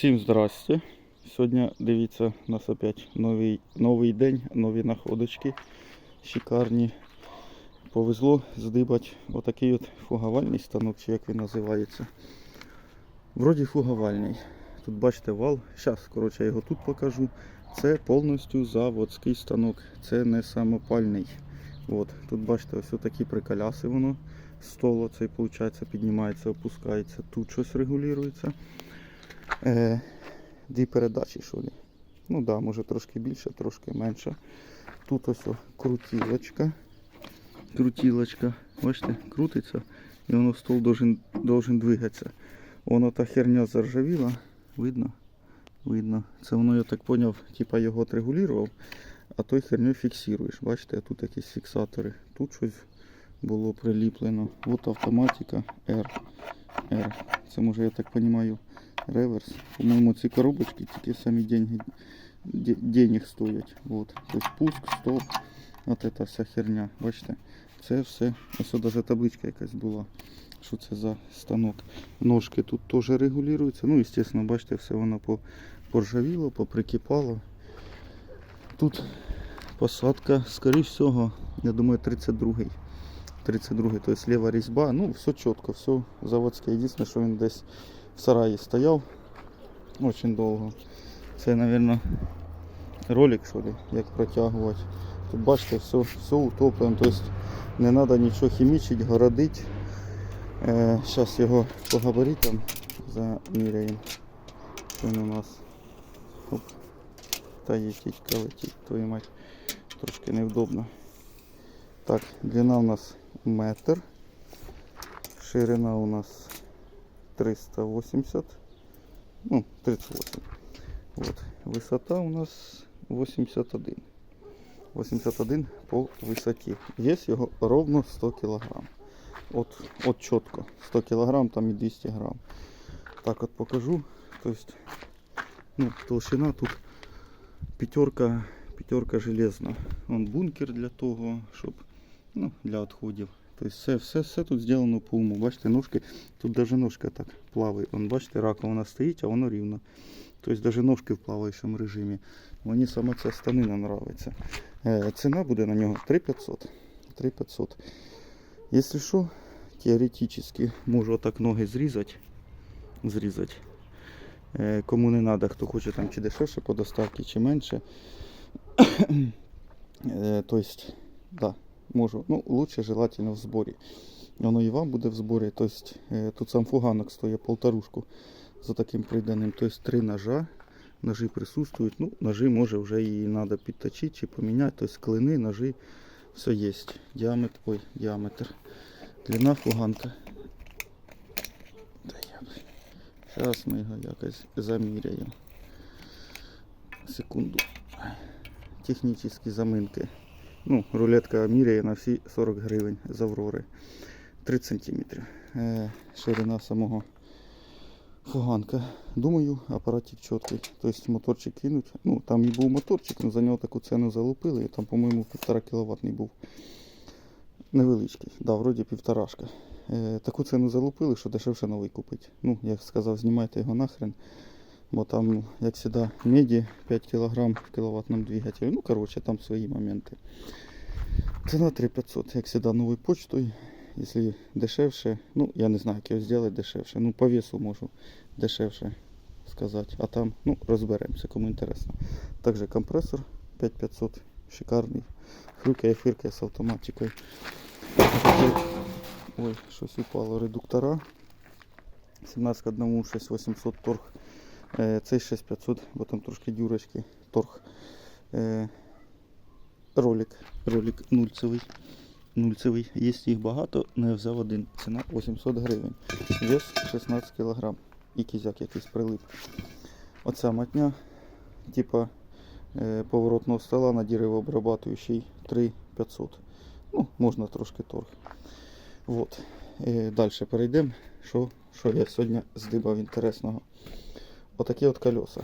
Всім здрасте. Сьогодні дивіться у нас опять новий, новий день, нові находочки. Шикарні. Повезло здибати отакий от фугавальний станок, чи як він називається. Вроді фугавальний. Тут бачите вал. Зараз, коротше, я його тут покажу. Це повністю заводський станок. Це не самопальний. От. Тут бачите, ось такі приколяси воно. Стол оцей, виходить, піднімається, опускається. Тут щось регулюється. Е, дві передачі, що ли. Ну да, може трошки більше, трошки менше. Тут ось о, крутілочка. Крутілочка. Бачите, крутиться і воно стол должен, должен двигатися. Воно та херня заржавіла. Видно? Видно. Це воно, я так зрозумів, типа його отрегулював, а той херню фіксуєш. Бачите, тут якісь фіксатори. Тут щось було приліплено. От автоматика R. R. Це може, я так розумію, реверс. По-моєму, ці коробочки тільки самі деньги, де- денег стоять. Вот. Тобто пуск, стоп. От ця вся херня. Бачите? Це все. Ось навіть табличка якась була. Що це за станок? Ножки тут теж регулюються. Ну, звісно, бачите, все воно по- поржавіло, поприкипало. Тут посадка, скоріш всього, я думаю, 32-й. 32-й, то есть лева різьба. Ну, все чітко, все заводське. Єдине, що він десь в сараї очень довго. Це, мабуть, ролик, що ли, як протягувати. Тут бачите, все, все утоплено, тобто не треба нічого хімічити, городити. Е, Зараз його по габаритам заміряємо. Він у нас. Оп. Та є тітька летить, твою мать. Трошки невдобно. Так, длина у нас метр. Ширина у нас 380. Ну, 38. Вот. Высота у нас 81. 81 по висоті. Вес його ровно 100 кг. От, от чітко. 100 кг, там і 200 грам. Так от покажу. Тобто, ну, толщина тут п'ятерка, п'ятерка железна. Вон бункер для того, щоб ну, для відходів. Тобто все, все, все тут зроблено по уму. Бачите, ножки, тут навіть ножка так плаває. Вон, бачите, раковина стоїть, а воно рівно. Тобто навіть ножки в плаваючому режимі. Мені саме ця станина подобається. Е, ціна буде на нього 3500. 3500. Якщо що, теоретично можу отак ноги зрізати. Зрізати. Е, Кому не треба, хто хоче там чи дешевше по доставці, чи менше. Тобто, да, можу. Ну, лучше желательно в зборі. Воно і вам буде в зборі. Тобто, е, тут сам фуганок стоїть полторушку за таким приданим. Тобто три ножа. Ножи присутствують. Ну, ножи може вже і треба підточити чи поміняти. Тобто клини, ножи, все є. Діаметр, ой, діаметр. Длина фуганка. Зараз ми його якось заміряємо. Секунду. Технічні заминки. Ну, рулетка міряє на всі 40 гривень з Аврори. 30 см. Е, ширина самого фуганка. Думаю, апаратик чіткий. Тобто моторчик кинуть. Ну, там і був моторчик, але за нього таку ціну залупили. І там, по-моєму, 1,5 кВт був. Невеличкий. Да, вроді півторашка. Е, таку ціну залупили, що дешевше новий купити. Ну, як сказав, знімайте його нахрен. Бо там, як завжди, меді 5 кг в кіловатному двигателі. Ну, коротше, там свої моменти. Ціна 3500. Як завжди, новою почтою. Якщо дешевше, ну, я не знаю, як його зробити дешевше. Ну, по весу можу дешевше сказати. А там, ну, розберемося, кому інтересно. Також компресор 5500, шикарний. Хрюкає, фиркає з автоматикою. Ой, щось упало. Редуктора. 17 к 1, 6800 торг. Е, Цей 6500, бо там трошки дюрочки. Торг. Е, Ролик. Ролик нульцевий. Нульцевий. Є їх багато, я взяв один. Ціна 800 гривень. Вес 16 кг. І кізяк якийсь прилип. Оця матня, типа е, поворотного стола на деревообрабатуючий 3500. Ну, можна трошки торг. Вот. Далі перейдемо. Що, що я сьогодні здибав інтересного. Отакі от колеса.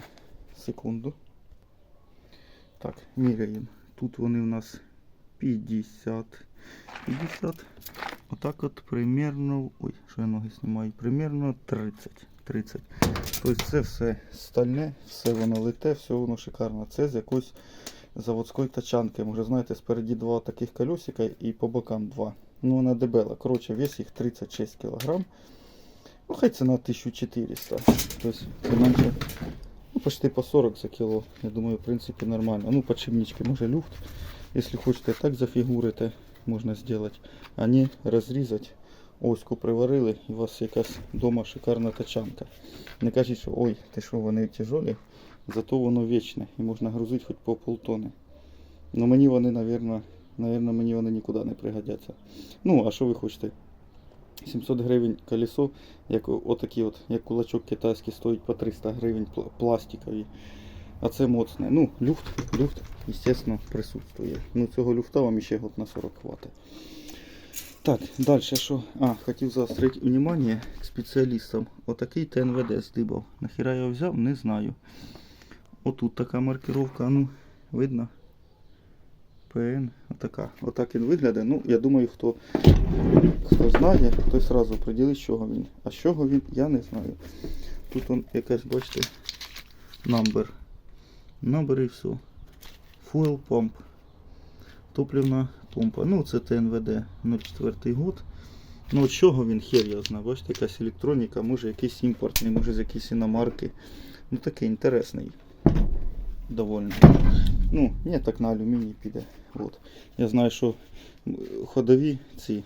Секунду. Так, міряємо. Тут вони у нас 50. 50. Отак от примерно. Ой, що я ноги знімаю? Примерно 30. 30. Тобто це все стальне, все воно лите, все воно шикарно. Це з якоїсь заводської тачанки. Може, знаєте, спереді два таких колесика і по бокам два. Ну, вона дебела. Коротше, вес їх 36 кг. Ну, хай ціна 1400. Тобто, менше, ну, почти по 40 за кіло. Я думаю, в принципі, нормально. Ну, подшипнички, може люфт. Якщо хочете так зафігурити, можна зробити. А не розрізати. Оську приварили і у вас якась вдома шикарна тачанка. Не кажіть, що ой, ти що, вони тяжолі, зато воно вічне і можна грузити хоч по полтони. Ну мені вони, навірно, мені вони нікуди не пригодяться. Ну, а що ви хочете? 700 гривень колесо, як отакі от, як кулачок китайський стоїть по 300 гривень пла- пластикові. А це моцне. Ну, люфт, люфт, звісно, присутствує. Ну, цього люфта вам ще год на 40 хватить. Так, далі що? А, хотів заострити внимание к спеціалістам. Отакий ТНВД здибав. Нахіра я його взяв, не знаю. Отут така маркировка, ну, видно. ПН, отака. Отак він виглядає. Ну, я думаю, хто, хто знає, той сразу приділить, з чого він. А з чого він, я не знаю. Тут он якась, бачите, number. Number і все. Fuel pump. Топливна помпа. Ну, це ТНВД 04 год. Ну, от чого він хер його знає. Бачите, якась електроніка, може якийсь імпортний, може з якісь іномарки. Ну такий інтересний. Довольно. Ну, ні, так на алюміній піде. От. Я знаю, що ходові ці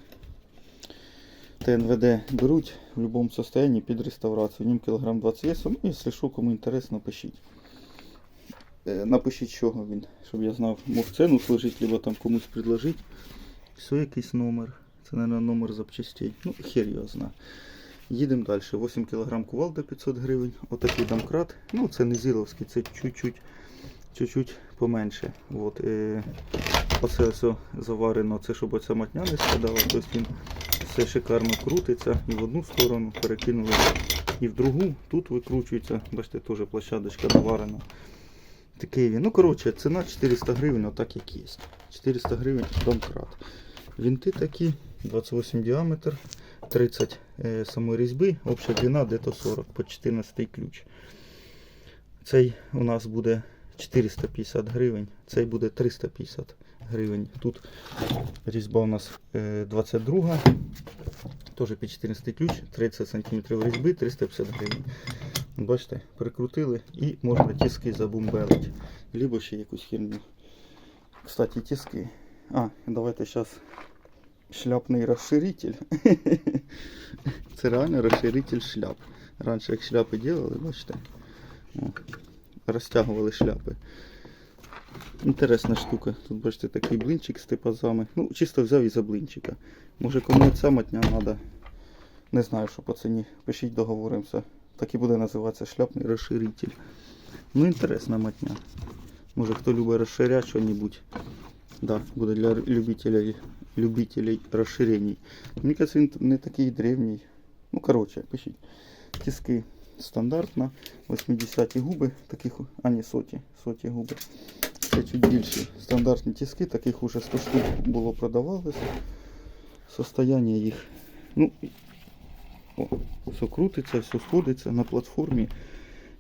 ТНВД беруть в будь-якому стані під реставрацію. Нім кілограм 20 весу. Ну, якщо що, кому інтересно. Е, Напишіть, з чого він, щоб я знав, мог ціну служити, або там комусь предложити. Все якийсь номер. Це, мабуть, номер запчастей. Ну, хер його зна. Їдемо далі. 8 кг кувалда 500 гривень. Отакий домкрат. Ну, це не зіловський, це чуть-чуть чуть-чуть поменше. От, е, оце все заварено, це щоб оця матня не спадала. Тобто він все шикарно крутиться і в одну сторону перекинули, і в другу. Тут викручується. Бачите, теж площадочка наварена. Такий він. Ну, коротше, ціна 400 гривень, отак як є. 400 гривень домкрат. Вінти такі, 28 діаметр, 30 е, самої різьби, обща длина дето 40 по 14 ключ. Цей у нас буде 450 гривень, цей буде 350 гривень. Тут різьба у нас е, 22, теж під 14 ключ, 30 см різьби, 350 гривень. Бачите, прикрутили і можна тиски забумбелити. Либо ще якусь херню. Кстати, тиски. А, давайте зараз шляпний розширитель. Це реально розширитель шляп. Раніше як шляпи делали, бачите? Розтягували шляпи. Інтересна штука. Тут бачите такий блинчик з типазами. Ну, чисто взяв і за блинчика. Може кому ця матня треба. Не знаю, що по ціні. Пишіть, договоримося. Так і буде називатися шляпний розширитель. Ну, інтересна матня. Може хто любить розширяти що-небудь. Да, буде для любителей, любителей розширень. Мені кажется, він не такий древній. Ну, коротше, пишіть. Тиски стандартно. 80 губи, таких, а не соті, соті губи. Це чуть більші стандартні тиски, таких уже 100 штук було продавалось. Состояние їх. Ну, о, все крутиться, все сходиться на платформі.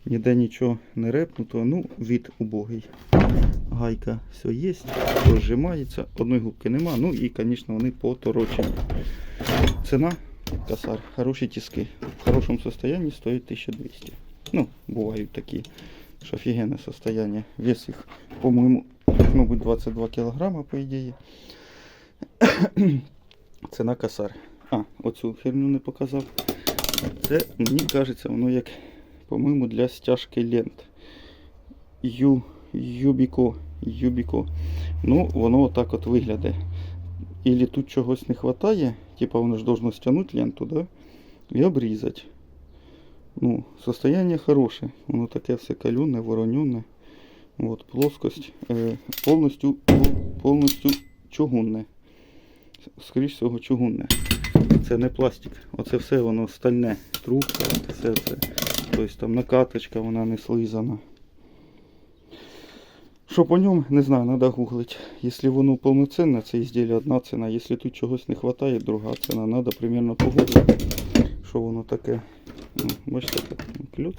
Ніде нічого не репнуто, ну, від убогий. Гайка все є, все зжимається, одної губки нема, ну і, звісно, вони поторочені. Ціна косарь, хороші тиски. В хорошому состоянии стоїть 1200. Ну, бувають такі, що офігенне состояние. Вес їх, по-моєму, мабуть, 22 кілограма, по ідеї. Ціна косарь. А, оцю херню не показав. Це, мені кажеться, воно як, по-моєму, для стяжки лент. Ю, юбіко, юбіко. Ну, воно отак от виглядає. Ілі тут чогось не вистачає, типа воно ж должно стягнути ленту, да? І обрізати. Ну, состояние хороше. Воно таке все калюне, воронене. Вот, плоскость. Е, повністю, повністю чугунне. Скоріше всього чугунне. Це не пластик. Оце все воно стальне. Трубка, все це. Тобто там накаточка, вона не слизана. Що по ньому, не знаю, треба гуглити. Якщо воно повноцінне, це ізділля одна ціна. Якщо тут чогось не вистачає, друга ціна. Треба примерно погуглити, що воно таке. Бачите, клюц.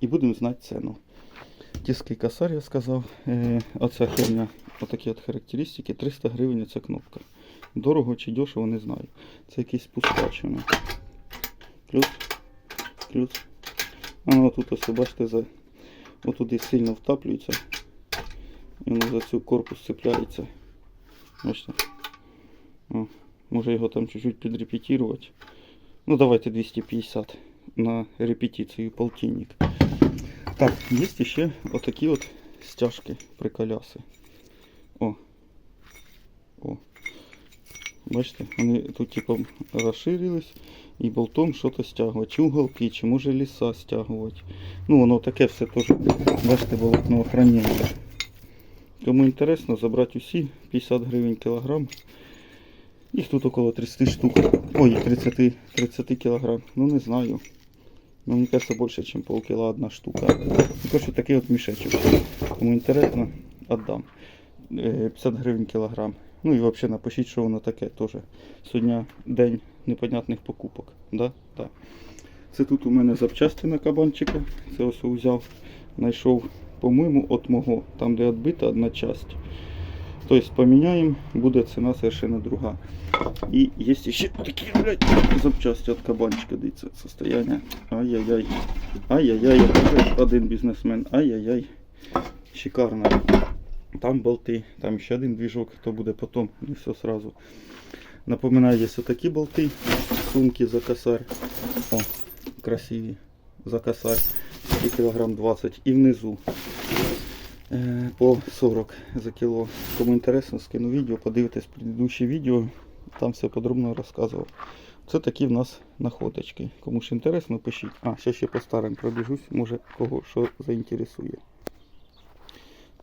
І будемо знати ціну. Тіский косар, я сказав. Е, оця херня, отакі от характеристики. 300 гривень ця кнопка. Дорого чи дешево, не знаю. Це якийсь пускач. воно. Клюц, клюц. А ну тут ось бачите, за отуди сильно втаплюється. І воно за цю корпус цепляється. Бачите? О, може його там чуть-чуть підрепетірувати. Ну давайте 250 на репетицію полтинник. Так, є ще отакі от стяжки приколяси. О. Бачите, вони тут типу розширились і болтом щось стягувати. Чи уголки, чи може ліса стягувати. Ну воно таке все теж, бачите, волокно охранення. Кому інтересно, забрати усі 50 гривень кілограм. Їх тут около 30 штук. Ой, 30, 30 кілограм. Ну не знаю. Ну, мені кажется, більше, ніж полкіла одна штука. Короче, такий от мішечок. Кому інтересно, віддам. Е, 50 гривень кілограм. Ну і взагалі напишіть, що воно таке теж. Сьогодні день непонятних покупок. Да? Да. Це тут у мене запчасти на кабанчика. Це ось взяв, знайшов, по-моєму, от мого, там де відбита одна часть. Тобто поміняємо, буде ціна совершенно друга. І є ще такі, блядь, запчасти від кабанчика, дивіться, состояние. Ай-яй-яй. Ай-яй-яй, один бізнесмен. Ай-яй-яй. Шикарно. Там болти, там ще один движок, то буде потім, не все сразу. Напоминаю, є такі болти, сумки за косарь. О, красиві. За косарь. І кілограм 20. І внизу е, по 40 за кіло. Кому інтересно, скину відео, подивитесь предыдущее відео. Там все подробно розказував. Це такі в нас находочки. Кому ж інтересно, пишіть. А, ще ще по старим пробіжусь, може кого що заінтересує.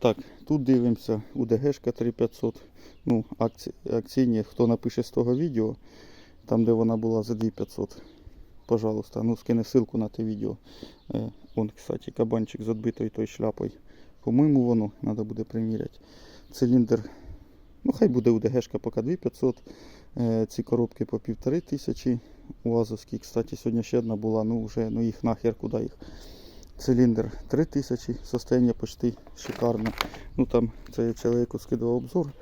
Так, тут дивимося УДГшка 3500. Ну, акці... акційні, хто напише з того відео, там де вона була за 2500. Пожалуйста, ну скине ссылку на те відео. Е, вон, кстати, кабанчик з відбитою той шляпою. По-моєму, воно треба буде приміряти. Циліндр, ну хай буде УДГшка поки 2500. Е, ці коробки по 1500. УАЗовські, кстати, сьогодні ще одна була, ну вже ну їх нахер, куди їх. Циліндр 3000, состояние почти шикарне. Ну там це я чоловіку скидав обзор.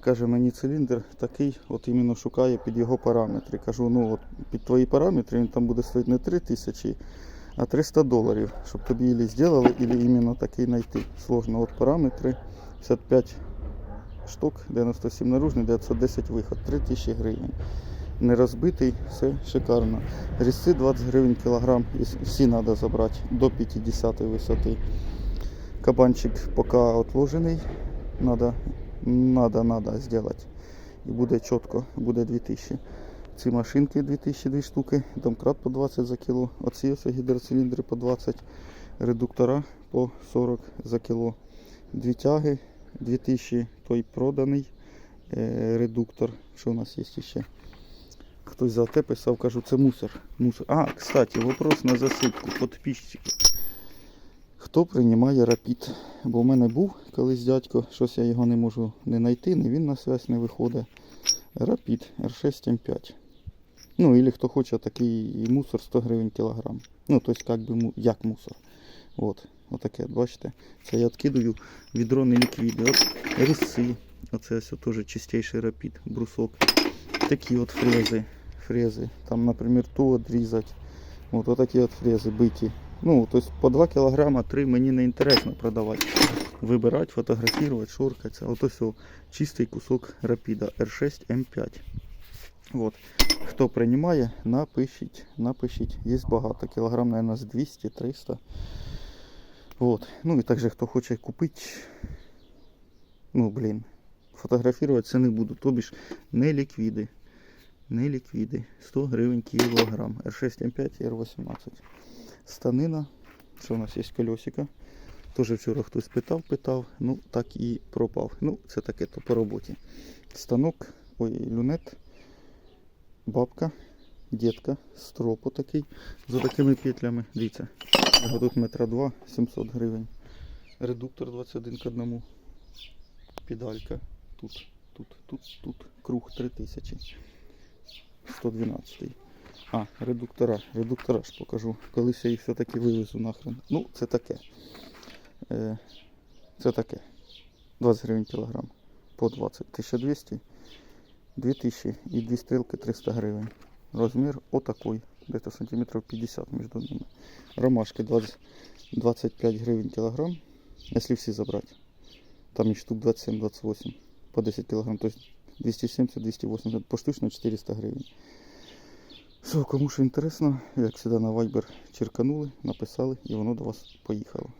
Каже, мені циліндр такий, от іменно шукає під його параметри. Кажу, ну от під твої параметри він там буде стоїти не 3000, а 300 доларів, щоб тобі ілі зробили, ілі іменно такий знайти. Сложно. От параметри 55 штук, 97 наружний, 910 виход, 3000 гривень. Не розбитий, все шикарно. Різці 20 гривень кілограм, і всі треба забрати до 50 висоти. Кабанчик поки отложений, надо, надо, надо сделать. І буде чітко, буде 2000. Ці машинки 2002 штуки, домкрат по 20 за кіло, оці ось гідроциліндри по 20, редуктора по 40 за кіло. Дві тяги 2000, той проданий е, редуктор. Що у нас є ще? Хтось за те писав, кажу, це мусор. мусор. А, кстати, вопрос на засипку підписчиків. Хто приймає рапід? Бо в мене був колись дядько, щось я його не можу не знайти, не він на связь не виходить. Рапід R6M5. Ну, или хто хоче такий мусор 100 гривень кілограм. Ну, тобто, як би як мусор. От, отаке, бачите. Це я відкидаю відро не ліквіди. От ріси. Оце ось теж чистейший рапід, брусок. Такі от фрези. Фрези. Там, наприклад, то відрізати. От отакі от фрези биті. Ну, тобто по 2 кг 3 мені не інтересно продавати. Вибирати, фотографувати, шоркати. От ось о, чистий кусок рапіда R6 M5. От. Хто приймає, напишіть. Напишіть. Є багато. Кілограм, мабуть, з 200-300. Вот. Ну і також хто хоче купити. Ну, блін. Фотографувати це не буду. Тобі ж не ліквіди. Не ліквіди. 100 гривень кілограм. R6 M5 і R18. Станина. Що у нас є колесико. Тоже вчора хтось питав, питав, ну так і пропав. Ну, це таке то по роботі. Станок, ой, люнет, бабка, дітка, стропу такий за такими петлями. Дивіться, його тут метра два, 700 гривень. Редуктор 21 к 1. Педалька. Тут, тут, тут, тут. Круг 3000. 112. А, редуктора. Редуктора ж покажу. Колись я їх все-таки вивезу нахрен. Ну, це таке. Е, це таке. 20 гривень кілограм. По 20. 1200, 2000 і дві стрілки 300 гривень. Розмір отакой. Десь сантиметрів 50 між ними. Ромашки 20, 25 гривень кілограм. Якщо всі забрати. Там їх штук 27-28 по 10 кілограм. Тобто 270-280, поштучно 400 гривень. Все, кому що інтересно, як завжди на Viber черканули, написали і воно до вас поїхало.